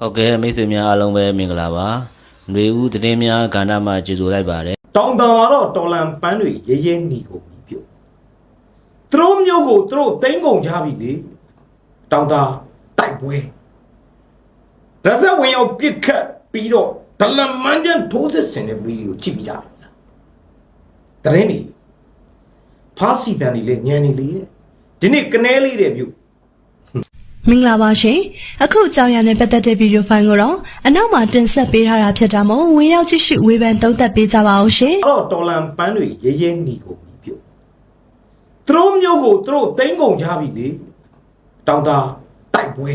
ဟုတ်ကဲ့မိတ်ဆွေများအားလုံးပဲမင်္ဂလာပါຫນွေဦးသတင်းများကဏ္ဍမှာကျေးဇူးလိုက်ပါတယ် တောင်တန်မှာတော့တော်လန်ပန်းတွေရဲရဲหนีကုန်ပြီပြုတ်သူတို့မျိုးကိုသူတို့တိမ့်ကုန်ကြပြီလေတောင်တာတိုက်ပွဲရဇဝင်ရောက်ပြစ်ခတ်ပြီးတော့ဒလမန်ကျန်ထိုးစစ်ဆင်တဲ့ဗီဒီယိုကြည့်ပြကြပါလားတရင်နေဖားစီတန်နေလေညံနေလေတဲ့ဒီနေ့ကနေလေးတဲ့ပြုတ် မင်္ဂလာပါရှင်အခုအကြောင်းအရာနဲ့ပတ်သက်တဲ့ဗီဒီယိုဖိုင်ကိုတော့အနောက်မှာတင်ဆက်ပေးထားတာဖြစ်တာမို့ဝင်ရောက်ကြည့်ရှုဝေဖန်သုံးသပ်ပေးကြပါအောင်ရှင်အဲ့တော့တော်လန်ပန်းတွေရဲရဲหนีကုန်ပြီပြုတ်သူတို့မျိုးကိုသူတို့တိမ့်ကုန်ကြပြီလေတောင်တာတိုက်ပွဲ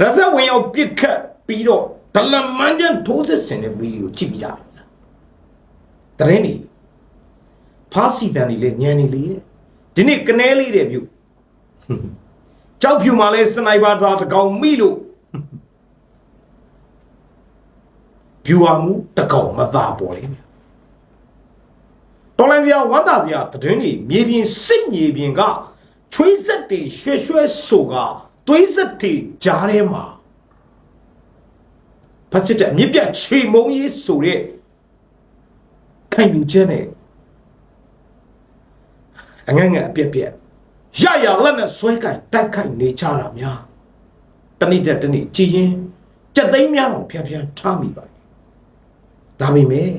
ရဇဝင်ရောက်ပြစ်ခတ်ပြီးတော့ဒလမန်ကျန်ထိုးစစ်ဆင်တဲ့ဗီဒီယိုကြည့်ပြကြပါလားတရင်နေဖားစီတန်နေလေညံနေလေတဲ့ဒီနေ့ကနေလေးတဲ့ပြုတ် ကြောက်ဖြူမှာလဲစနိုက်ပါသားတစ်ကောင်မိလို့ဖြူဟာမှုတစ်ကောင်မသာပေါ်လေတော်လန်စရာဝမ်းသာစရာသတင်းတွေမြေပြင်စစ်မြေပြင်ကချွေးဆက်တွေရွှဲရွှဲဆိုကသွေးဆက်တွေကြားထဲမှာဖတ်စစ်တဲ့အမြင့်ပြတ်ခြေမုံရေးဆိုတဲ့ခံယူချက်နဲ့အငငယ်အပြက်ပြက် ရရလက်နဲ့ဆွဲကင်တိုက်ခိုက်နေကြတာများတနေ့တက်တနေ့ကြည်ရင်ကြက်သိမ်းများတော့ဖျက်ဖျက်ထားမိပါဒါပေမဲ့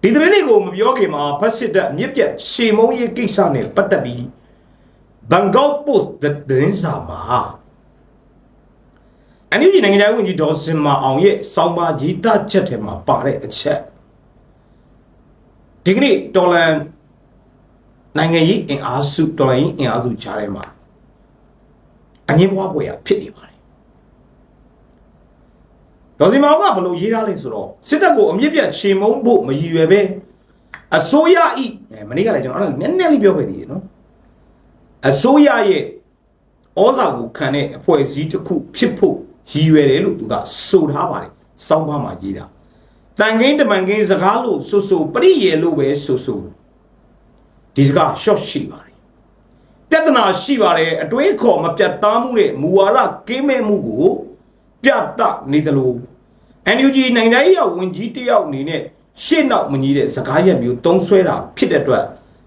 ဒီသတင်းတွေကိုမပြောခင်မှာဖတ်စစ်တဲ့အမြင့်ပြတ်ခြေမုံရေးကိစ္စနဲ့ပတ်သက်ပြီးဘန်ကောက်ပို့စ်သတင်းစာမှာအန်ယူဂျီနိုင်ငံခြားရေးဝန်ကြီးဒေါ်စင်မာအောင်ရဲ့စောင်းပါရေးသားချက်ထဲမှာပါတဲ့အချက်ဒီကနေ့တော်လန် နိုင်ငံရေးအင်အားစုတော်လိုင်းအင်အားစုကြားထဲမှာအငင်းဘွားပွဲရဖြစ်နေပါတယ်ဒေါ်စီမောင်ကဘလို့ရေးထားလဲဆိုတော့စစ်တပ်ကိုအမြင့်ပြတ်ခြေမုံဖို့မရည်ရွယ်ပဲအစိုးရဤအဲမနေ့ကလည်းကျွန်တော်အဲ့ဒါနည်းနည်းလေးပြောခဲ့သေးတယ်နော်အစိုးရရဲ့ဩဇာကိုခံတဲ့အဖွဲ့အစည်းတစ်ခုဖြစ်ဖို့ရည်ရွယ်တယ်လို့သူကဆိုထားပါတယ်စောင်းပါမှာရေးတာတန်ခင်းတမန်ခင်းစကားလို့ဆိုဆိုပရိယေလို့ပဲဆိုဆို ဒီစကား short ရှိပါတယ်ပြဿနာရှိပါတယ်အတွေးခေါ်မပြတ်သားမှုနဲ့မူဝါဒကင်းမဲ့မှုကိုပြတ်တနေတယ်လို့ NUG နိုင်ငံရေးရဝန်ကြီးတယောက်အနေနဲ့ရှေ့နောက်မကြီးတဲ့စကားရက်မျိုးတုံးဆွဲတာဖြစ်တဲ့အတွက်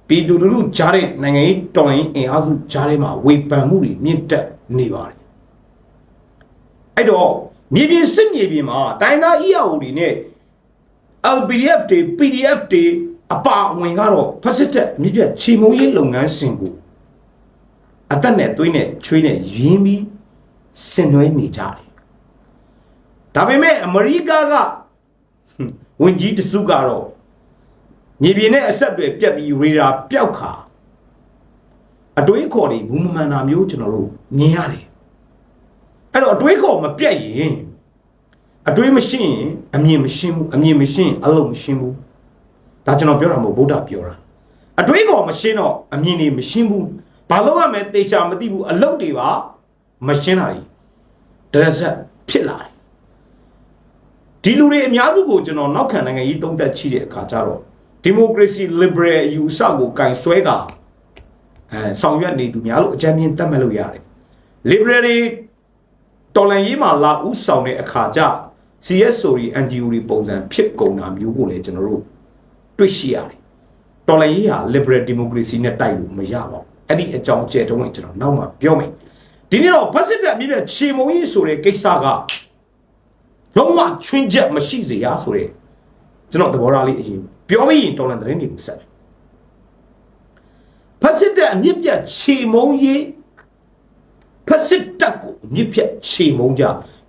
ပြည်သူလူထုကြားတဲ့နိုင်ငံရေးတော်လှန်ရေးအင်အားစုကြားထဲမှာဝေဖန်မှုတွေမြင့်တက်နေပါတယ်အဲ့တော့မြေပြင်စစ်မြေပြင်မှာတိုင်းသား EAO တွေနဲ့ LPDF တွေ PDF တွေ အပါအဝင်ကတော့ဖက်စစ်တက်မြစ်ပြတ်ချီမုံရေးလုပ်ငန်းစဉ်ကိုအသက်နဲ့သွေးနဲ့ချွေးနဲ့ရင်းပြီးဆင်နွှဲနေကြတယ်ဒါပေမဲ့အမေရိကကဟွန်းဝန်ကြီးတစုကတော့မြေပြင်နဲ့အဆက်အသွယ်ပြတ်ပြီးရေဒါပျောက်ခါအတွေးခေါ်တွေဘူးမမှန်တာမျိုးကျွန်တော်တို့မြင်ရတယ်အဲ့တော့အတွေးခေါ်မပြတ်ရင်အတွေးမရှင်းရင်အမြင်မရှင်းဘူးအမြင်မရှင်းရင်အလုံးမရှင်းဘူး ဒါကျွန်တော်ပြောတာမဟုတ်ဗုဒ္ဓပြောတာအတွေးခေါ်မရှင်းတော့အမြင်တွေမရှင်းဘူးဘာလို့ရမလဲတေချာမသိဘူးအလုတ်တွေပါမရှင်းတာကြီးဒရဇက်ဖြစ်လာတယ်ဒီလူတွေအများစုကိုကျွန်တော်နောက်ခံနိုင်ငံရေးသုံးသက်ချိတဲ့အခါကျတော့ဒီမိုကရေစီ liberal ယူဆကိုကင်ဆွဲကအဲဆောင်ရွက်နေသူများလို့အကြမ်းမြင်တတ်မှတ်လို့ရတယ် liberal တွေတော်လန်ရေးမှာလာဥဆောင်တဲ့အခါကျ CSO တွေ NGO တွေပုံစံဖြစ်ကုန်တာမျိုးကိုလည်းကျွန်တော်တို့ တွေ့ရှိရတယ်။တော်လှန်ရေးဟာ liberal democracy နဲ့တိုက်လို့မရပါဘူး။အဲ့ဒီအကြောင်းအကျယ်တုံးကိုကျွန်တော်နောက်မှပြောမယ်။ဒီနေ့တော့ဘတ်စစ်တဲ့အမြင့်ပြချေမုံကြီးဆိုတဲ့ကိစ္စကလုံးဝချွင်းချက်မရှိစေရဆိုတဲ့ကျွန်တော်သဘောထားလေးအရင်ပြောပြီးရင်တော်လှန်သတင်းတွေကိုဆက်တယ်။ဘတ်စစ်တဲ့အမြင့်ပြချေမုံကြီးဘတ်စစ်တက်ကိုအမြင့်ပြချေမုံကြ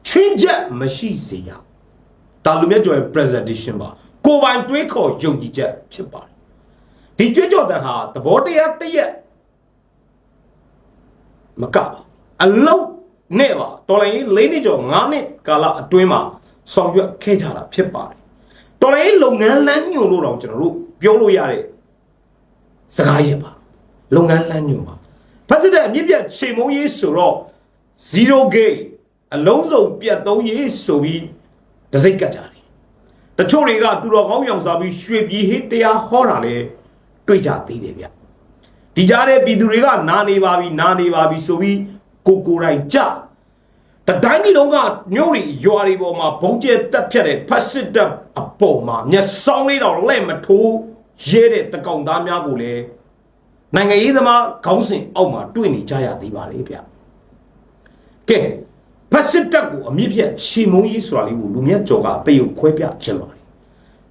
ချွင်းချက်မရှိစေရ။ဒါလူမြတ်ကျော်ရဲ့ presentation ပါ ကိုယ်ပိုင်တွေးခေါ်ယုံကြည်ချက်ဖြစ်ပါတယ်ဒီကြွကြော်တန်ဟာသဘောတရားတစ်ရက်မကပါအလုံးနဲ့ပါတော်လိုင်းလေး၄နှစ်ကျော်၅နှစ်ကာလအတွင်းမှာဆောင်ရွက်ခဲ့ကြတာဖြစ်ပါတယ်တော်လိုင်းလုပ်ငန်းလမ်းညွှန်လို့တော့ကျွန်တော်တို့ပြောလို့ရတဲ့စကားရက်ပါလုပ်ငန်းလမ်းညွှန်ပါဖက်စစ်တဲ့အမြင့်ပြတ်ချိန်မုံရေးဆိုတော့ zero gate အလုံးစုံပြတ်သုံးရေးဆိုပြီးတစိတ်ကတ်ကြတယ် တချို့တွေကသူတော်ကောင်းရောင်စားပြီးရွှေပြည်ဟိတရားဟောတာလဲတွေ့ကြသေးတယ်ဗျဒီကြားတဲ့ပြည်သူတွေကနာနေပါပြီနာနေပါပြီဆိုပြီးကိုကိုယ်တိုင်ကြတတိုင်းပြည်လုံးကမြို့တွေရွာတွေပေါ်မှာဘုံကျဲတက်ဖြတ်တဲ့ဖက်စစ်တပ်အပေါ်မှာမျက်စောင်းလေးတော့လက်မထိုးရဲတဲ့တကောင်သားများကိုလည်းနိုင်ငံရေးသမားခေါင်းစဉ်အောက်မှာတွေ့နေကြရသေးပါလေဗျကဲ ဖက်စစ်တပ်ကိုအမြင့်ပြတ်ချီမုံကြီးဆိုတာလေးကိုလူမြတ်ကျော်ကတရုတ်ခွဲပြခြင်းပါတယ်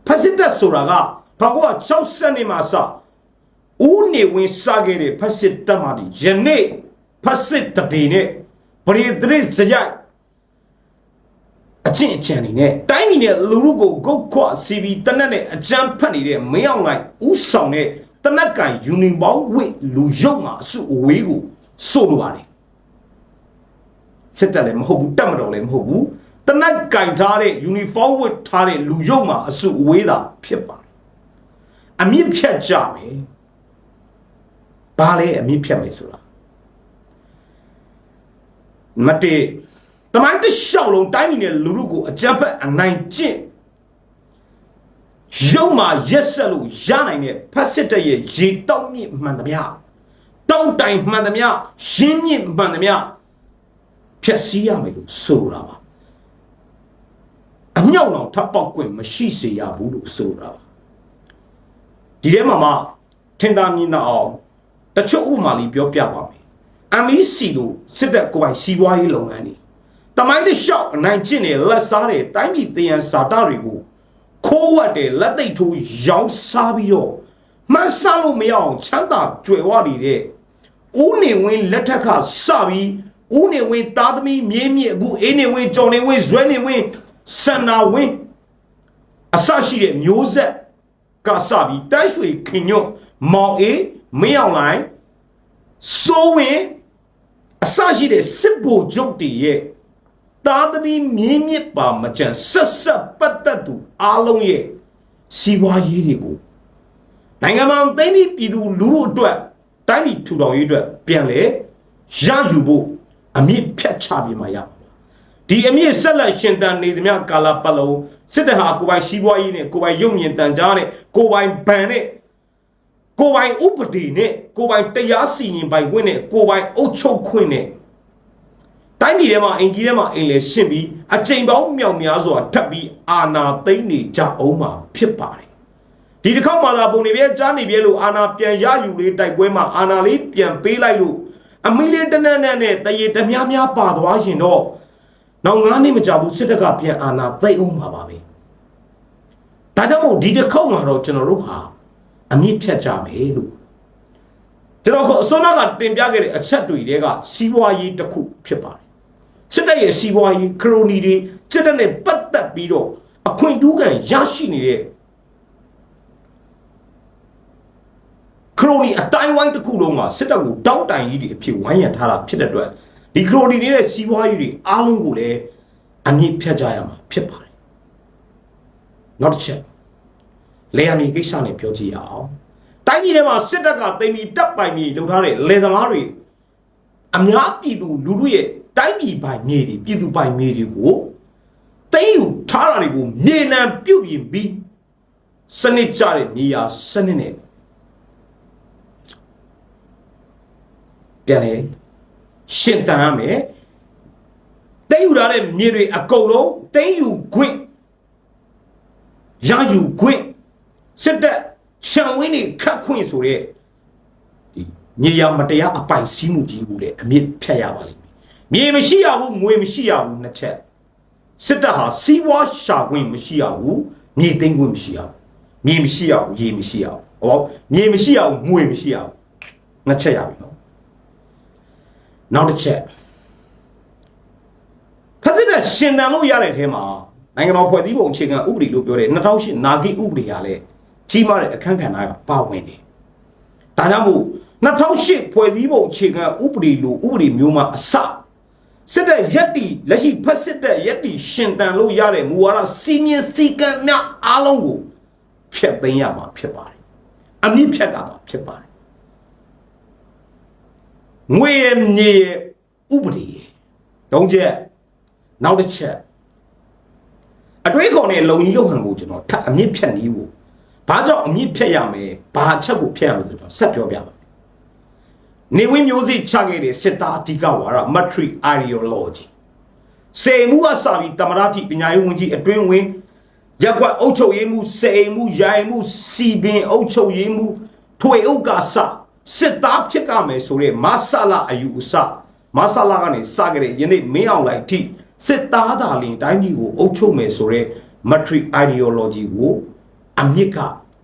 ဖက်စစ်တပ်ဆိုတာက1960နှစ်မှာစဦးနေဝင်စားခဲ့တဲ့ဖက်စစ်တပ်မှဒီယနေ့ဖက်စစ်တပေနဲ့ပရိသရစ်ဇယိုက်အကျင့်အချံနေနဲ့တိုင်းပြည်နဲ့လူလူကိုဂုတ်ခွစီပြီးတနက်နဲ့အကြမ်းဖက်နေတဲ့မင်းအောင်လိုက်ဥဆောင်တဲ့တနက်ကန်ယူနီဘောင်းဝစ်လူရုပ်မှာအစုအဝေးကိုစိုးလိုပါတယ် စစ်တပ်လည်းမဟုတ်ဘူးတပ်မတော်လည်းမဟုတ်ဘူးတနက်ကင်ထားတဲ့ယူနီဖောင်းဝတ်ထားတဲ့လူရုပ်မှာအစုအဝေးသာဖြစ်ပါတယ်အမြင့်ဖြတ်ကြမယ်ဘာလဲအမြင့်ဖြတ်မယ်ဆိုတာမတေတမိုင်းတစ်လျှောက်လုံးတိုင်းပြည်နဲ့လူလူကိုအကြမ်းဖက်အနိုင်ကျင့်ရုံမှာရက်ဆက်လို့ရနိုင်တဲ့ဖက်စစ်တပ်ရဲ့ရေတောက်မြင့်မှန်သမျှတောက်တိုင်မှန်သမျှရှင်းမြင့်မှန်သမျှ ဖြက်စီးရမယ်လို့ဆိုတာပါအမြောက်တော့ထပ်ပေါက်ကွင်မရှိစေရဘူးလို့ဆိုတာပါဒီထဲမှာမှထင်သာမြင်သာအောင်တချို့ဥပမာလေးပြောပြပါမယ် MEC လို့စစ်တပ်ကိုယ်ပိုင်စီးပွားရေးလုပ်ငန်းတွေတမိုင်းတစ်လျှောက်အနိုင်ကျင့်တဲ့လက်စားတဲ့တိုင်းပြည်တည်ရန်ဇာတာတွေကိုခိုးဝတ်တဲ့လက်သိပ်ထိုးရောင်းစားပြီးတော့မှန်းဆလို့မရအောင်ချမ်းသာကြွယ်ဝနေတဲ့ဦးနေဝင်းလက်ထက်ကစပြီး ဦးနေဝင်းသားသမီးမြင်းမြင့်အခုအေးနေဝင်းကြော်နေဝင်းဇွဲနေဝင်းစန္နာဝင်းအစရှိတဲ့မျိုးဆက်ကစပြီးတိုက်ရွှေခင်ညွတ်မောင်အေးမင်းအောင်လိုင်းစိုးဝင်အစရှိတဲ့စစ်ဘိုလ်ချုပ်တွေရဲ့သားသမီးမြင်းမြစ်ပါမကြံဆက်ဆက်ပတ်သက်သူအားလုံးရဲ့စီးပွားရေးတွေကိုနိုင်ငံမှာသိမ့်ပြီးပြည်သူလူထုအတွက်တိုင်းပြည်ထူထောင်ရေးအတွက်ပြန်လဲရယူဖို့ အမြင့်ဖြတ်ချပြီးမှရပါဒီအမြင့်ဆက်လက်ရှင်တန်နေသမျှကာလပတ်လုံးစစ်တပ်ဟာကိုယ်ပိုင်စီးပွားရေးနဲ့ကိုယ်ပိုင်ရုပ်မြင်တန်ကြားနဲ့ကိုယ်ပိုင်ဗန်နဲ့ကိုယ်ပိုင်ဥပဒေနဲ့ကိုယ်ပိုင်တရားစီရင်ပိုင်ခွင့်နဲ့ကိုယ်ပိုင်အုပ်ချုပ်ခွင့်နဲ့တိုင်းပြည်ထဲမှာအင်ကြီးထဲမှာအင်လေရှင်းပြီးအချိန်ပေါင်းမြောက်များစွာထပ်ပြီးအာနာသိမ့်နေကြအောင်မှာဖြစ်ပါတယ်ဒီတစ်ခေါက်မှသာပုံနေပြဲကြားနေပြဲလို့အာနာပြန်ရယူလေးတိုက်ပွဲမှာအာနာလေးပြန်ပေးလိုက်လို့ အမီလေးတနက်နဲ့နဲ့တရေတများများပါသွားရင်တော့နောက်9နှစ်မကြာဘူးစစ်တပ်ကပြန်အာနာသိမ့်အောင်မှာပါပဲဒါကြောင့်မို့ဒီတစ်ခေါက်မှာတော့ကျွန်တော်တို့ဟာအမြင့်ဖြတ်ကြမယ်လို့ကျွန်တော်ကအစွမ်းနာကတင်ပြခဲ့တဲ့အချက်တွေတဲကစီးပွားရေးတစ်ခုဖြစ်ပါတယ်စစ်တပ်ရဲ့စီးပွားရေးခရိုနီတွေစစ်တပ်နဲ့ပတ်သက်ပြီးတော့အခွင့်အတူးခံရရှိနေတဲ့ ခရိုနီအတိုင်းဝိုင်းတစ်ခုလုံးကစစ်တပ်ကိုတောက်တိုင်ကြီးတွေအဖြစ်ဝိုင်းရံထားတာဖြစ်တဲ့အတွက်ဒီခရိုနီတွေရဲ့စီးပွားရေးတွေအားလုံးကိုလည်းအမြင့်ဖြတ်ကြရမှာဖြစ်ပါတယ်နောက်တစ်ချက်လေယာဉ်ကိစ္စနဲ့ပြောကြည့်ရအောင်တိုင်းပြည်ထဲမှာစစ်တပ်ကတိမ်ပြီးတပ်ပိုင်ပြီးလုပ်ထားတဲ့လေသမားတွေအများပြည်သူလူထုရဲ့တိုင်းပြည်ပိုင်မြေတွေပြည်သူပိုင်မြေတွေကိုတိမ်ယူထားတာတွေကိုမြေနံပြုတ်ပြင်ပြီးစနစ်ကြတဲ့နေရာစနစ်နဲ့ ပြန်လေရှင်းတန်ရမယ်တိမ်ယူထားတဲ့မြေတွေအကုန်လုံးတိမ်ယူခွင့်ရယူခွင့်စစ်တပ်ခြံဝင်းတွေခတ်ခွင့်ဆိုတဲ့ဒီမြေယာမတရားအပိုင်စီးမှုကြီးကိုလည်းအမြင့်ဖြတ်ရပါလိမ့်မယ်မြေမရှိရဘူးငွေမရှိရဘူးနှစ်ချက်စစ်တပ်ဟာစီးပွားရှာခွင့်မရှိရဘူးမြေသိမ်းခွင့်မရှိရဘူးမြေမရှိရဘူးရေမရှိရဘူးဟောမြေမရှိရဘူးငွေမရှိရဘူးနှစ်ချက်ရပြီနော် နောက်တစ်ချက်ဖက်စစ်တပ်ရှင်တန်လို့ရတဲ့အထဲမှာနိုင်ငံတော်ဖွဲ့စည်းပုံအခြေခံဥပဒေလို့ပြောတဲ့2008နာဂိဥပဒေကလည်းကြီးမားတဲ့အခန်းကဏ္ဍကပါဝင်တယ်။ဒါကြောင့်မို့2008ဖွဲ့စည်းပုံအခြေခံဥပဒေလိုဥပဒေမျိုးမှာအစစစ်တပ်ရက်တီလက်ရှိဖက်စစ်တပ်ရက်တီရှင်တန်လို့ရတဲ့မူဝါဒစီမင်းစီကံများအားလုံးကိုဖျက်သိမ်းရမှာဖြစ်ပါတယ်။အမြင့်ဖြတ်ကမှာဖြစ်ပါတယ်။ ငွေရမြေရဥပဒေတုံးချက်နောက်တစ်ချက်အတွေးခေါ်နဲ့လုံကြီးလုံဟန်ကိုကျွန်တော်ထပ်အမြင့်ဖြတ်နေဖို့ဘာကြောင့်အမြင့်ဖြတ်ရမယ်ဘာအချက်ကိုဖြတ်ရမယ်ဆိုတော့ဆက်ပြောပြပါမယ်နေဝင်းမျိုးစိချခဲ့တဲ့စစ်သားအဓိကဝါဒ matric ideology စေမှုကစပြီးတမရတိပညာရေးဝန်ကြီးအတွင်းဝင်ရက်ကွက်အုပ်ချုပ်ရေးမှုစေမှုရိုင်မှုစီပင်အုပ်ချုပ်ရေးမှုထွေအုပ်ကစ စစ်သားဖြစ်ကမယ်ဆိုတဲ့မဆလာအယူအဆမဆလာကနေစကြတဲ့ယနေ့မင်းအောင်လိုက်ထိစစ်သားသာလင်တိုင်းပြည်ကိုအုပ်ချုပ်မယ်ဆိုတဲ့ matric ideology ကိုအမြစ်က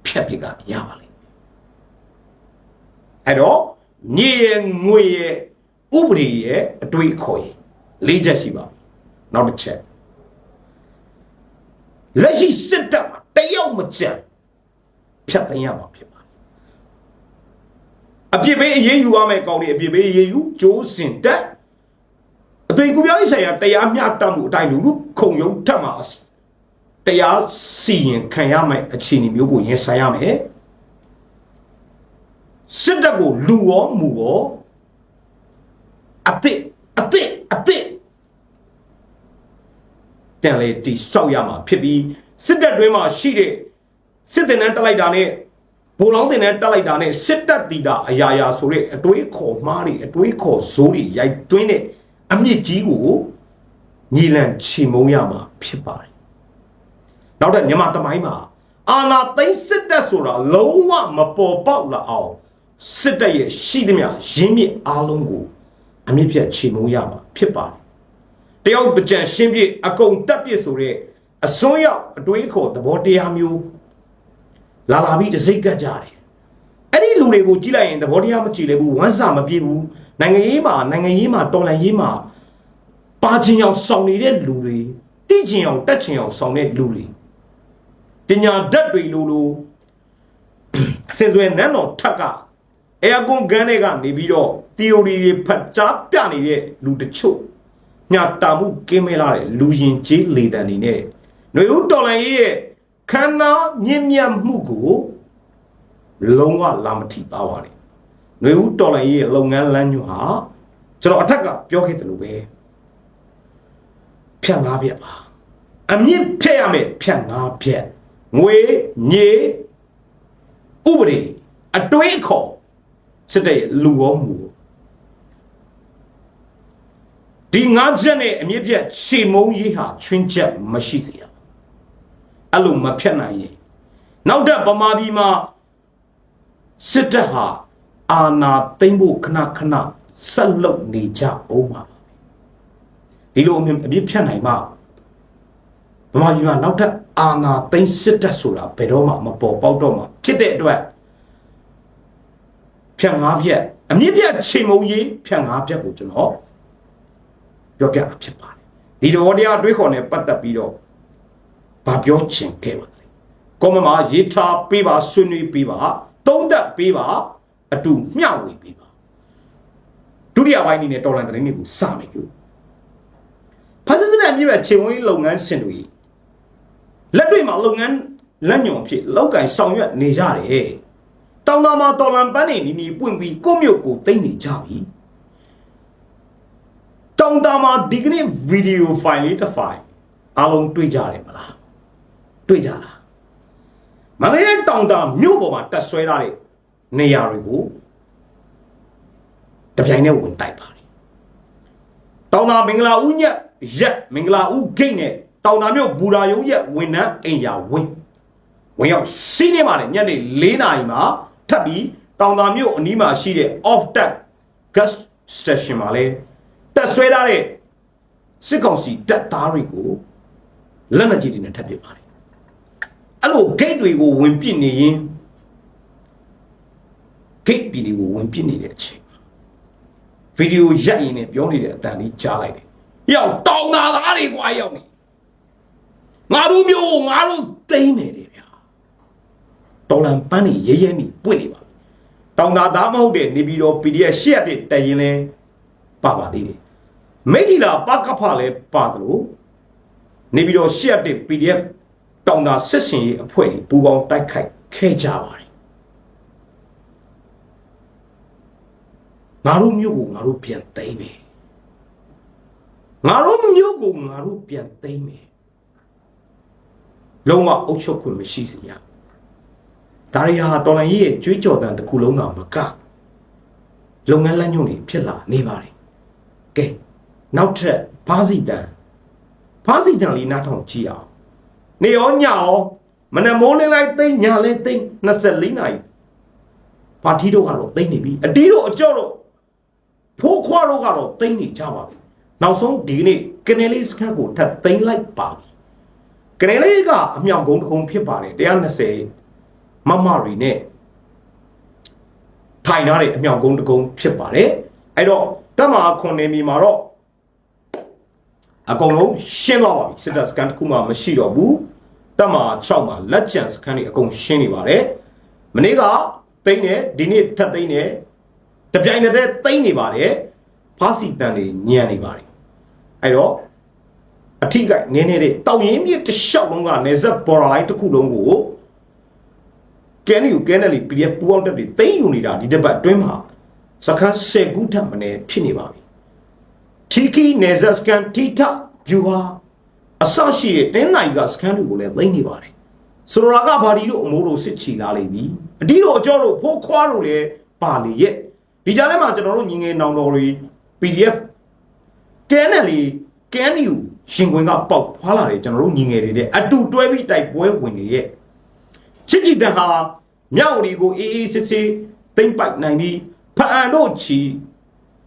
ဖြတ်ပစ်ကရပါလိမ့်မယ်အဲ့တော့ညီရဲ့ငွေရဲ့ဥပဒေရဲ့အတွေ့အခေါ်ရဲ့လေးချက်ရှိပါပြီနောက်တစ်ချက်လက်ရှိစစ်တပ်မှာတယောက်မကြံဖြတ်သိမ်းရမှာဖြစ်ပါတယ် အပြစ်ပေးအရေးယူရမယ့်ကောင်းတွေအပြစ်ပေးအရေးယူကြိုးစင်တက်အသွင်ကူပြောင်းရေးဆိုင်ရာတရားမျှတမှုအတိုင်းလူလူခုံရုံထက်မှာတရားစီရင်ခံရမယ့်အခြေအနေမျိုးကိုရင်ဆိုင်ရမယ်စစ်တပ်ကိုလူရောမူရောအသစ်အသစ်အသစ်တန်လေတိဆောက်ရမှာဖြစ်ပြီးစစ်တပ်တွင်းမှာရှိတဲ့စစ်တင်နဲ့တက်လိုက်တာနဲ့ ဘုံလောင်းတင်နဲ့တက်လိုက်တာနဲ့စစ်တပ်တီတာအရာရာဆိုတဲ့အတွေးခေါ်မှားတွေအတွေးခေါ်ဇိုးတွေရိုက်သွင်းတဲ့အမြင့်ကြီးကိုညီလန့်ချီမုံရမှာဖြစ်ပါတယ်နောက်တဲ့မြန်မာတမိုင်းမှာအာနာသိန်းစစ်တပ်ဆိုတာလုံးဝမပေါ်ပေါက်လာအောင်စစ်တပ်ရဲ့ရှိသမျှရင်းမြစ်အားလုံးကိုအမြင့်ပြတ်ချီမုံရမှာဖြစ်ပါတယ်တယောက်ပကြံရှင်းပြအကုန်တက်ပြဆိုတဲ့အစွန်းရောက်အတွေးခေါ်သဘောတရားမျိုး လာလာပြီးတစိတ်ကတ်ကြတယ်အဲ့ဒီလူတွေကိုကြည့်လိုက်ရင်သဘောတရားမကြည့်လေဘူးဝမ်းစာမပြေဘူးနိုင်ငံရေးမှာနိုင်ငံရေးမှာတော်လှန်ရေးမှာပါချင်းအောင်ဆောင်နေတဲ့လူတွေတိချင်းအောင်တက်ချင်းအောင်ဆောင်တဲ့လူတွေပညာဓာတ်တွေလိုလိုစင်စွယ်နန်းတော်ထက်ကအဲအကွန်ဂန်းတွေကနေပြီးတော့ theory တွေဖတ်ကြားပြနေတဲ့လူတချို့ညတာမှုကင်းမဲလာတဲ့လူရင်ကြီးလေတံနေနဲ့ຫນွေဦးတော်လန်ရေးရဲ့ ခန္ဓာမြင့်မြတ်မှုကိုလုံးဝလာမထိပါပါနဲ့ຫນွေဦးတော်လန်ရေးရဲ့လုပ်ငန်းလမ်းညွှန်ဟာကျွန်တော်အထက်ကပြောခဲ့တယ်လို့ပဲဖြတ်ငါးပြက်ပါအမြင့်ဖြတ်ရမယ်ဖြတ်ငါးပြက်ငွေညေဥပဒေအတွေးအခေါ်စစ်တဲ့လူရောမူရောဒီငါးချက်နဲ့အမြင့်ပြတ်ရှေမုံရေးဟာချွင်းချက်မရှိစေရ အဲ့လိုမဖြတ်နိုင်ရင်နောက်တဲ့ဗမာပြည်မှာစစ်တပ်ဟာအာဏာသိမ်းဖို့ခဏခဏဆက်လုပ်နေကြအောင်ပါဒီလိုအမြင့်အပြစ်ဖြတ်နိုင်မှဗမာပြည်မှာနောက်ထပ်အာဏာသိမ်းစစ်တပ်ဆိုတာဘယ်တော့မှမပေါ်ပေါက်တော့မှဖြစ်တဲ့အတွက်ဖြတ်ငါးဖြတ်အမြင့်ဖြတ်ချိန်မုံရေးဖြတ်ငါးဖြတ်ကိုကျွန်တော်ပြောပြတာဖြစ်ပါတယ်ဒီတော်တရားအတွေးခေါ်နဲ့ပတ်သက်ပြီးတော့ ဗာပြောချင်ခဲ့ပါတယ်ကောမမှာရေးထားပေးပါဆွေးနွေးပေးပါသုံးသက်ပေးပါအတူမျှဝေပေးပါဒုတိယပိုင်းအနေနဲ့တော်လန်သတင်းတွေကိုစမယ်ပြုဖာစစ်စစ်နဲ့မြည့်မဲ့ခြေဝင်းလုပ်ငန်းရှင်တွေလက်တွေ့မှာလုပ်ငန်းလက်ညွန်ဖြစ်လောက်ကင်ဆောင်ရွက်နေကြတယ်တောင်သားမှာတော်လန်ပန်းနေနီနီပွင့်ပြီးကိုမြို့ကိုတိတ်နေကြပြီတောင်သားမှာဒီကနေ့ဗီဒီယိုဖိုင်လေးတစ်ဖိုင်အားလုံးတွေ့ကြတယ်မလား တွေ့ကြလားမန္တလေးတောင်သားမြို့ပေါ်မှာတက်ဆွဲထားတဲ့နေရာတွေကိုတပြိုင်တည်းဝင်တိုက်ပါတယ်တောင်သားမင်္ဂလာဦးညက်ရက်မင်္ဂလာဦးဂိတ်နဲ့တောင်သားမြို့ဘူရာယုံရက်ဝန်နှန်းအိမ်ယာဝင်းဝင်ရောက်စီးနေပါတယ်ညနေ၄နာရီမှာထပ်ပြီးတောင်သားမြို့အနီးမှာရှိတဲ့ off tap gas station မှာလဲတက်ဆွဲထားတဲ့စစ်ကောင်စီတပ်သားတွေကိုလက်နက်ကြီးတွေနဲ့ထပ်ပစ်ပါတယ် အဲ့လို gate တွေကိုဝင်ပစ်နေရင် gate ပြည်တွေကိုဝင်ပစ်နေတဲ့အချိန်ဗီဒီယိုရိုက်ရင်လည်းပြောနေတဲ့အတန်လေးကြားလိုက်တယ်။ရောက်တောင်းတာသားတွေကွာရောက်နေ။ငါတို့မျိုးငါတို့သိမ့်နေတယ်ဗျာ။တော်လန်ပန်းနေရဲရဲနေပွင့်နေပါ။တောင်းတာသားမဟုတ်တဲ့နေပြီးတော့ PDF ရှက်တဲ့တရင်လဲပါပါသေးတယ်။မိတ်ဒီလာပကဖလည်းပါတယ်လို့နေပြီးတော့ရှက်တဲ့ PDF တောင်းတာစစ်စင်ရေးအဖွဲ့တွေပူပေါင်းတိုက်ခိုက်ခဲ့ကြပါတယ်။ငါတို့မျိုးကိုငါတို့ပြန်သိမ်းမယ်ငါတို့မျိုးကိုငါတို့ပြန်သိမ်းမယ်လုံးဝအုပ်ချုပ်ခွင့်မရှိစေရဒါရီဟာတော်လိုင်းကြီးရဲ့ကြွေးကြော်တန်တစ်ခုလုံးကမကလုပ်ငန်းလမ်းညွှန်တွေဖြစ်လာနေပါတယ်ကဲနောက်ထပ်ဘာစီတန်ဖားစီတန်လေးနားထောင်ကြည့်အောင် နေရောညရောမနက်မိုးလင်းလိုက်သိမ့်ညလဲသိမ့်24နာရီပါတီတို့ကတော့သိမ့်နေပြီအတီးတို့အကြော့တို့ဖိုးခွားတို့ကတော့သိမ့်နေကြပါပြီနောက်ဆုံးဒီနေ့ကနေလေးစခန်းကိုထပ်သိမ့်လိုက်ပါပြီကနေလေးကအမြောက်ကုန်းတစ်ခုံဖြစ်ပါတယ်120မမရီနဲ့ထိုင်ထားတဲ့အမြောက်ကုန်းတစ်ကုန်းဖြစ်ပါတယ်အဲ့တော့တက်မှာခွန်နေမီမှာတော့အကုန်လုံးရှင်းသွားပါပြီစစ်တပ်စကန်တစ်ခုမှမရှိတော့ဘူး တက်မှာ6မှာလက်ကျန်စကန်တွေအကုန်ရှင်းနေပါတယ်မနေ့ကသိန်းတယ်ဒီနေ့ထပ်သိန်းတယ်တပြိုင်တည်းသိန်းနေပါတယ်ဖားစီတန်တွေညံနေပါတယ်အဲ့တော့အထိကနည်းနည်းလေးတောင်ရင်မြစ်တစ်လျှောက်လုံးကနေဇက်ဘော်လာလိုက်တစ်ခုလုံးကိုကဲနီကိုကဲနယ်လီ PDF ပူအောင်တက်ပြီးသိန်းယူနေတာဒီတစ်ပတ်အတွင်းမှာစကန်10ခုထပ်မနေဖြစ်နေပါပြီထီကီနေဇက်စကန်တီတာဗျူဟာ အဆရှိတဲ့တင်းနိုင်ကစကန်တွေကိုလည်းသိမ့်နေပါတယ်ဆိုတော့ကဘာဒီတို့အမိုးတို့စစ်ချီလာလိမ့်ပြီအတီးတို့အကျော်တို့ဖိုးခွားတို့လည်းပါလေရဲ့ဒီကြားထဲမှာကျွန်တော်တို့ညီငယ်နောင်တော်တွေ PDF ကဲနယ်လီကဲနီယူရှင်ခွင်ကပေါက်ဖွာလာတယ်ကျွန်တော်တို့ညီငယ်တွေတဲ့အတူတွဲပြီးတိုက်ပွဲဝင်နေရဲ့ချစ်ကြည်တန်ဟာမြောက်ရီကိုအေးအေးစစ်စစ်သိမ့်ပိုက်နိုင်ပြီးဖအန်တို့ချီ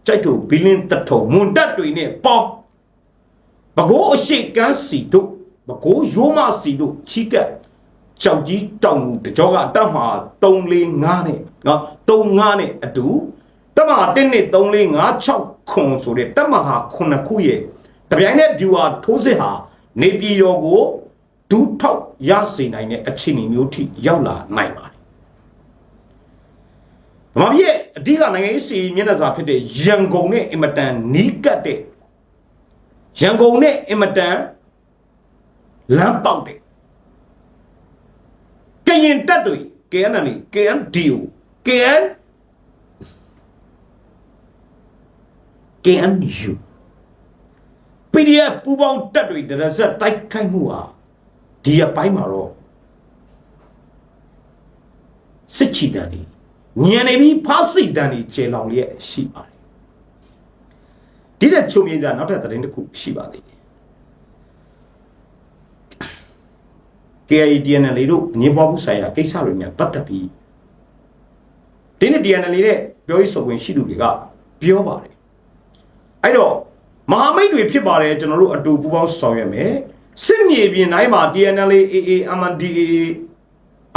ကြိုက်တို့ဘီလင်းတထုံမွန်တက်တွေနဲ့ပေါင်း ဘကိုးအရှိကန်းစီတို့ဘကိုးရိုးမစီတို့ချီကက်ကြောက်ကြီးတောင်မူတကြောကအတက်မှာ3 4 5နဲ့နော်3 5နဲ့အတူတက်မှာ1နဲ့3 4 5 6ခွန်ဆိုတဲ့တက်မှာဟာ9ခုရဲ့တပြိုင်နက်ဗျူဟာထိုးစစ်ဟာနေပြည်တော်ကိုဒူးထောက်ရစေနိုင်တဲ့အခြေအနေမျိုးထိရောက်လာနိုင်ပါတယ်။မမရဲ့အဓိကနိုင်ငံရေးစီမျက်နှာစာဖြစ်တဲ့ရန်ကုန်နဲ့အင်မတန်နီးကပ်တဲ့ ရန်ကုန်နဲ့အင်မတန်လမ်းပေါက်တဲ့ကရင်တက်တွေ KNL KNDO KN KNU PDF ပူပေါင်းတက်တွေတရဇက်တိုက်ခိုက်မှုဟာဒီအပိုင်းမှာတော့စစ်ချီတန်တွေညံနေပြီးဖားစိတ်တန်တွေကျေလောင်လျက်ရှိပါတယ် ဒီတဲ့ချုံမြေသားနောက်ထပ်သတင်းတစ်ခုရှိပါသေးတယ် KIA DNL တို့အငင်းပွားမှုဆိုင်ရာကိစ္စတွေနဲ့ပတ်သက်ပြီးဒီနေ့ DNL ရဲ့ပြောရေးဆိုခွင့်ရှိသူတွေကပြောပါတယ်အဲ့တော့မဟာမိတ်တွေဖြစ်ပါတယ်ကျွန်တော်တို့အတူပူးပေါင်းဆောင်ရွက်မယ်စစ်မြေပြင်တိုင်းမှာ DNL AA MNDAA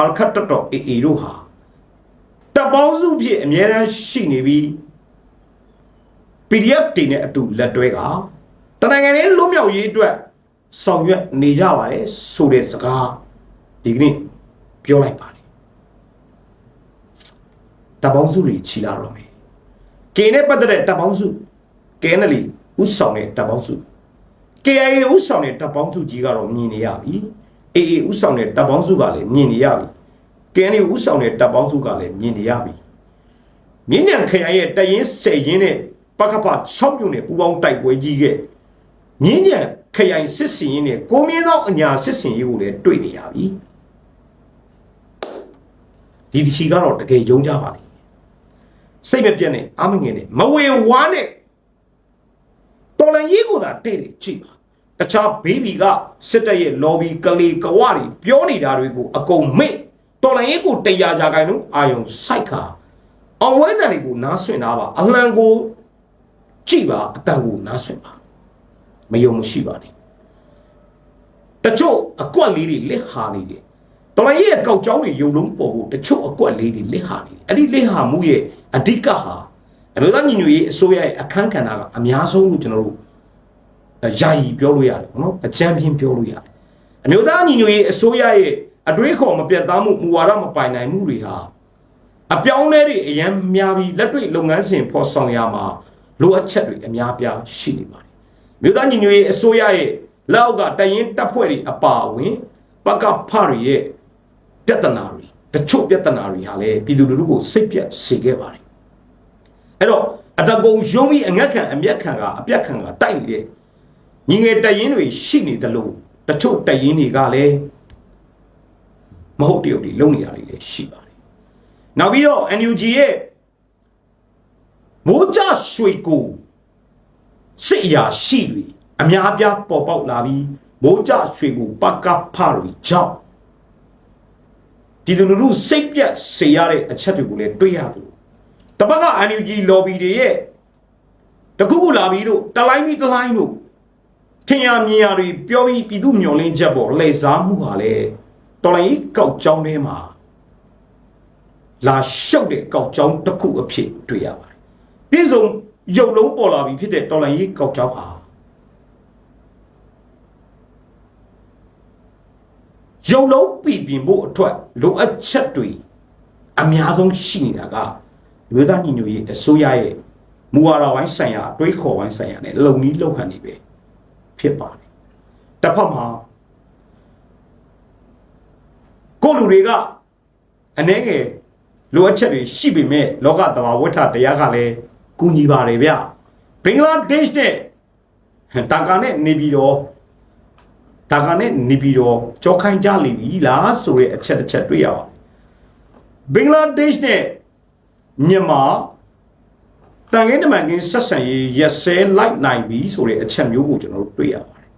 အရခတ်တော် AA တို့ဟာတပ်ပေါင်းစုဖြစ်အများရန်ရှိနေပြီး PDF တွေနဲ့အတူလက်တွဲကတနိုင်ငံလေးလွတ်မြောက်ရေးအတွက်ဆောင်ရွက်နေကြပါတယ်ဆိုတဲ့စကားဒီကနေ့ပြောလိုက်ပါတယ်တပ်ပေါင်းစုတွေခြိလာတော့မယ်ကင်းနဲ့ပတ်သက်တဲ့တပ်ပေါင်းစုကဲနယ်လီဥဆောင်တဲ့တပ်ပေါင်းစု KIA ဥဆောင်တဲ့တပ်ပေါင်းစုကြီးကတော့မြင်နေရပြီ AA ဥဆောင်တဲ့တပ်ပေါင်းစုကလည်းမြင်နေရပြီ KNU ဥဆောင်တဲ့တပ်ပေါင်းစုကလည်းမြင်နေရပြီမြင်းညံခရိုင်ရဲ့တရင်ဆယ်ရင်နဲ့ ပကပ6ပြုံနဲ့ပူပေါင်းတိုက်ပွဲကြီးကမြင်းညံခရိုင်စစ်စင်ရင်နဲ့ကိုမင်းသောအညာစစ်စင်ရေးကိုလည်းတွေ့နေရပြီဒီတချီကတော့တကယ်ယုံကြပါလိမ့်စိတ်မပြတ်နဲ့အာမငင်နဲ့မဝေဝါနဲ့တော်လန်ရေးကိုသာတဲ့တယ်ကြည့်ပါတခြားဘေဘီကစစ်တပ်ရဲ့ lobby ကလေးကဝတွေပြောနေတာတွေကိုအကုန်မေ့တော်လန်ရေးကိုတရားကြခိုင်လို့အာယုံစိုက်ခါအောင်ဝဲတန်တွေကိုနားဆွင့်တာပါအလှန်ကို ကြည့်ပါအတန်ကိုနားဆွင့်ပါမယုံမရှိပါနဲ့တချို့အကွက်လေးတွေလက်ဟာနေတယ်တော်လန်ရေးရဲ့ကောက်ကြောင်းတွေယုံလုံးပေါ်ဖို့တချို့အကွက်လေးတွေလက်ဟာနေတယ်အဲ့ဒီလက်ဟာမှုရဲ့အဓိကဟာအမျိုးသားညီညွတ်ရေးအစိုးရရဲ့အခန်းကဏ္ဍကအများဆုံးလို့ကျွန်တော်တို့ယာယီပြောလို့ရတယ်နော်အကြမ်းပြင်းပြောလို့ရတယ်အမျိုးသားညီညွတ်ရေးအစိုးရရဲ့အတွေးခေါ်မပြတ်သားမှုမူဝါဒမပိုင်နိုင်မှုတွေဟာအပြောင်းလဲတွေအရန်များပြီးလက်တွေ့လုပ်ငန်းစဉ်ဖော်ဆောင်ရမှာ လိုအပ်ချက်တွေအများပြားရှိနေပါတယ်မြို့သားညီညွတ်ရေးအစိုးရရဲ့လက်အောက်ကတရင်တပ်ဖွဲ့တွေအပါအဝင်ပကဖတွေရဲ့ပြဿနာတွေတချို့ပြဿနာတွေဟာလည်းပြည်သူလူထုကိုစိတ်ပြတ်စေခဲ့ပါတယ်အဲ့တော့အတကုံယုံပြီးအငက်ခံအမျက်ခံကအပြက်ခံကတိုက်နေတဲ့ညီငယ်တရင်တွေရှိနေတယ်လို့တချို့တရင်တွေကလည်းမဟုတ်တရုပ်တွေလုံနေရတယ်လည်းရှိပါတယ်နောက်ပြီးတော့ NUG ရဲ့ မိုးကြရွှေကိုစစ်အရာရှိတွေအများအပြားပေါ်ပေါက်လာပြီးမိုးကြရွှေကိုပကဖရီကြောင့်ဒီလူလူစိတ်ပြတ်စေရတဲ့အချက်တွေကိုလည်းတွေ့ရတယ်တပတ်က NUG lobby တွေရဲ့တခုခုလာပြီးတော့တလိုင်းပြီးတလိုင်းတို့ထင်ရမြင်ရတွေပြောပြီးပြည်သူမျောလင်းချက်ပေါ်လှည့်စားမှုဟာလေတော်လိုင်းကောက်ကြောင်းထဲမှာလာရှုပ်တဲ့ကောက်ကြောင်းတစ်ခုအဖြစ်တွေ့ရပါတယ် ပြည်စုံရုပ်လုံးပေါ်လာပြီးဖြစ်တဲ့တော်လိုင်းကောက်ကြောင်းဟာရုပ်လုံးပြည်ပြင်ဖို့အတွက်လိုအပ်ချက်တွေအများဆုံးရှိနေတာကမြို့သားညီညွတ်ရေးအစိုးရရဲ့မူဝါဒဝိုင်းဆိုင်ရာအတွေးခေါ်ဝိုင်းဆိုင်ရာနဲ့လုံနီးလုံဟန်နေပဲဖြစ်ပါတယ်တစ်ဖက်မှာကိုလူတွေကအနှဲငယ်လိုအပ်ချက်တွေရှိပေမဲ့လောကသဘာဝဋ္ဌတရားကလည်း ကူညီပါတယ်ဗျဘင်္ဂလားဒေ့ရှ်နဲ့တာကာနဲ့နေပြီးတော့တာကာနဲ့နေပြီးတော့ကြောခိုင်းကြလိမ့်ပြီလားဆိုတဲ့အချက်တစ်ချက်တွေ့ရပါတယ်ဘင်္ဂလားဒေ့ရှ်နဲ့မြန်မာတန်ခင်းတမန်ကင်းဆက်ဆံရေးရက်စဲလိုက်နိုင်ပြီဆိုတဲ့အချက်မျိုးကိုကျွန်တော်တို့တွေ့ရပါတယ်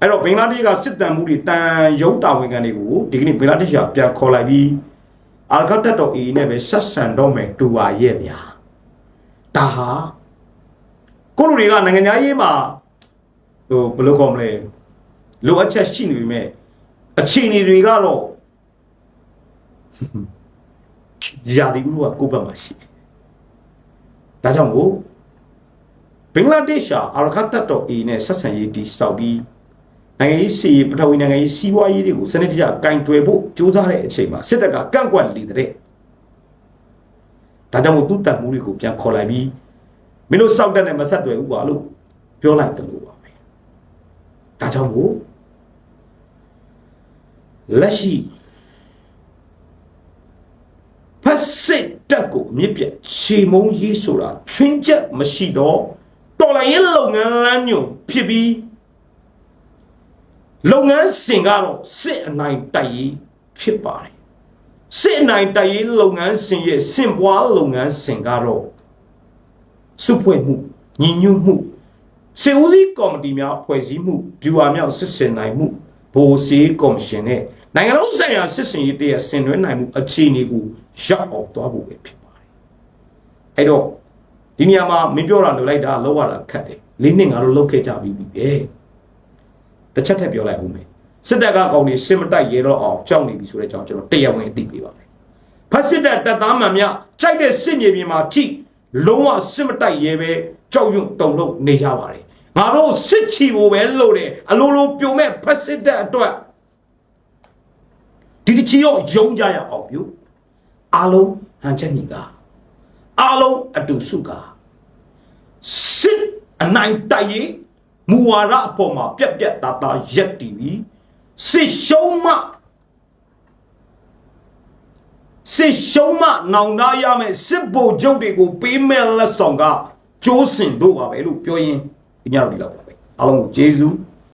အဲ့တော့ဘင်္ဂလားဒေ့ရှ်ကစစ်တမ်းမှုတွေတန်ရုံတာဝန်ခံတွေကိုဒီကနေ့ဘင်္ဂလားဒေ့ရှ်ကပြန်ခေါ်လိုက်ပြီးအာလကတ်တော်အေးနဲ့ပဲဆက်ဆံတော့မယ်တူပါရဲ့ဗျာ ဒါဟာကိုလူတွေကနိုင်ငံသားရေးမှာဟိုဘယ်လိုကောမလဲလိုအပ်ချက်ရှိနေပြီမဲ့အခြေအနေတွေကတော့ယာဒီဥရောကကိုယ့်ဘက်မှာရှိတယ်ဒါကြောင့်မို့ဘင်္ဂလားဒေ့ရှ်ဟာအာရခတ်တပ်တော် A နဲ့ဆက်ဆံရေးတီစောက်ပြီးနိုင်ငံရေးစီပထဝီနိုင်ငံရေးစီးပွားရေးတွေကိုစနစ်တကျကင်တွယ်ဖို့ကြိုးစားတဲ့အချိန်မှာစစ်တပ်ကကန့်ကွက်လေတဲ့ ဒါကြောင့်မို့သူ့တပ်မှုတွေကိုပြန်ခေါ်လိုက်ပြီးမင်းတို့စောက်တက်နဲ့မဆက်တွယ်ဘူးပါလို့ပြောလိုက်တယ်လို့ပါပဲဒါကြောင့်မို့လက်ရှိဖက်စစ်တက်ကိုအမြင့်ပြတ်ခြေမုံရေးဆိုတာချွင်းချက်မရှိတော့တော်လိုင်းရဲ့လုပ်ငန်းလမ်းညွန်ဖြစ်ပြီးလုပ်ငန်းစဉ်ကတော့စစ်အနိုင်တိုက်ရေးဖြစ်ပါတယ် စစ်အနိုင်တိုက်ရေးလုပ်ငန်းစဉ်ရဲ့စင်ပွားလုပ်ငန်းစဉ်ကတော့စုဖွဲ့မှုညီညွတ်မှုစေဦးစီးကော်မတီများဖွဲ့စည်းမှုဗျူဟာမြောက်စစ်စင်နိုင်မှုဘိုလ်စီကော်မရှင်နဲ့နိုင်ငံလုံးဆိုင်ရာစစ်စင်ရေးတရဆင်နွှဲနိုင်မှုအခြေအနေကိုရောက်အောင်သွားဖို့ပဲဖြစ်ပါတယ်အဲ့တော့ဒီနေရာမှာမင်းပြောတာလို့လိုက်တာလောက်ရတာခက်တယ်လေးနှစ်ငါတို့လောက်ခဲ့ကြပြီပြီပဲတစ်ချက်ထပ်ပြောလိုက်ဦးမယ် စစ်တပ်ကကောင်တွေစစ်မတိုက်ရဲတော့အောင်ကြောက်နေပြီဆိုတဲ့အကြောင်းကျွန်တော်တရားဝင်အသိပေးပါမယ်ဖက်စစ်တပ်တပ်သားမှန်များကြိုက်တဲ့စစ်မြေပြင်မှာကြည့်လုံးဝစစ်မတိုက်ရဲပဲကြောက်ရွံ့တုန်လို့နေကြပါတယ်ငါတို့စစ်ချီဖို့ပဲလို့တယ်အလိုလိုပြုံမဲ့ဖက်စစ်တပ်အတွက်ဒီတချီတော့ယုံကြရအောင်ပြုအားလုံးဟန်ချက်ညီကအားလုံးအတူစုကစစ်အနိုင်တိုက်ရေးမူဝါဒအပေါ်မှာပြက်ပြက်သားသားရက်တည်ပြီး စစ်ရှုံးမှစစ်ရှုံးမှနောင်နာရမယ်စစ်ဗိုလ်ချုပ်တွေကိုပေးမဲ့လက်ဆောင်ကကျိုးစင်တို့ပါပဲလို့ပြောရင်ညတော့ဒီလောက်ပါပဲအားလုံးကိုကျေးဇူး